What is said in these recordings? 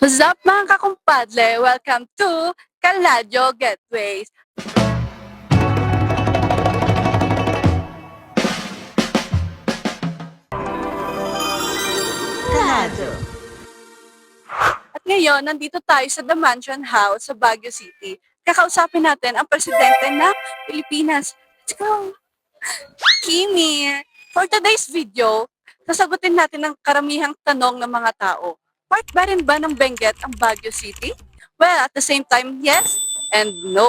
What's up mga kakumpadle? Welcome to Kaladyo Getaways. Kalado. At ngayon, nandito tayo sa The Mansion House sa Baguio City. Kakausapin natin ang presidente ng Pilipinas. Let's go! Kimi! For today's video, sasagutin natin ang karamihang tanong ng mga tao. Part ba rin ba ng Benguet ang Baguio City? Well, at the same time, yes and no.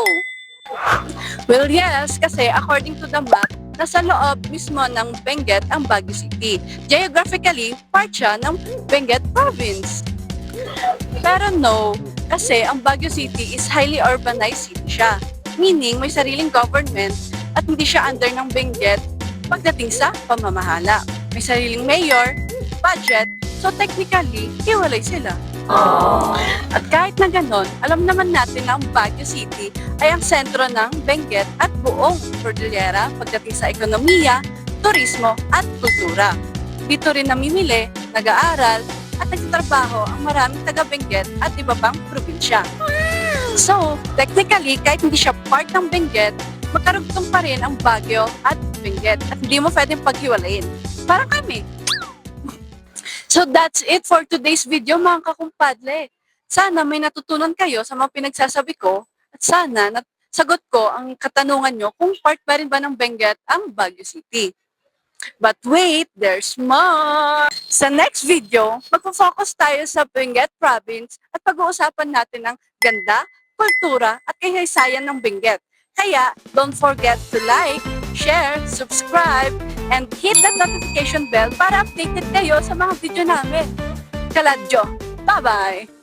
Well, yes, kasi according to the map, nasa loob mismo ng Benguet ang Baguio City. Geographically, part siya ng Benguet Province. Pero no, kasi ang Baguio City is highly urbanized city siya. Meaning, may sariling government at hindi siya under ng Benguet pagdating sa pamamahala. May sariling mayor, budget, so technically, hiwalay sila. At kahit na ganon, alam naman natin na ang Baguio City ay ang sentro ng Benguet at buong Cordillera pagdating sa ekonomiya, turismo at kultura. Dito rin namimili, nag-aaral, at nagtatrabaho ang maraming taga-Benguet at iba pang probinsya. So, technically, kahit hindi siya part ng Benguet, magkarugtong pa rin ang Baguio at Benguet at hindi mo pwedeng paghiwalayin. Parang kami. So that's it for today's video mga kakumpadle. Sana may natutunan kayo sa mga pinagsasabi ko at sana nat sagot ko ang katanungan nyo kung part ba rin ba ng Benguet ang Baguio City. But wait, there's more! Sa next video, magpo-focus tayo sa Benguet Province at pag-uusapan natin ang ganda, kultura at kahaysayan ng Benguet. Kaya, don't forget to like, share, subscribe, and hit that notification bell para updated kayo sa mga video namin. Kaladyo! Bye-bye!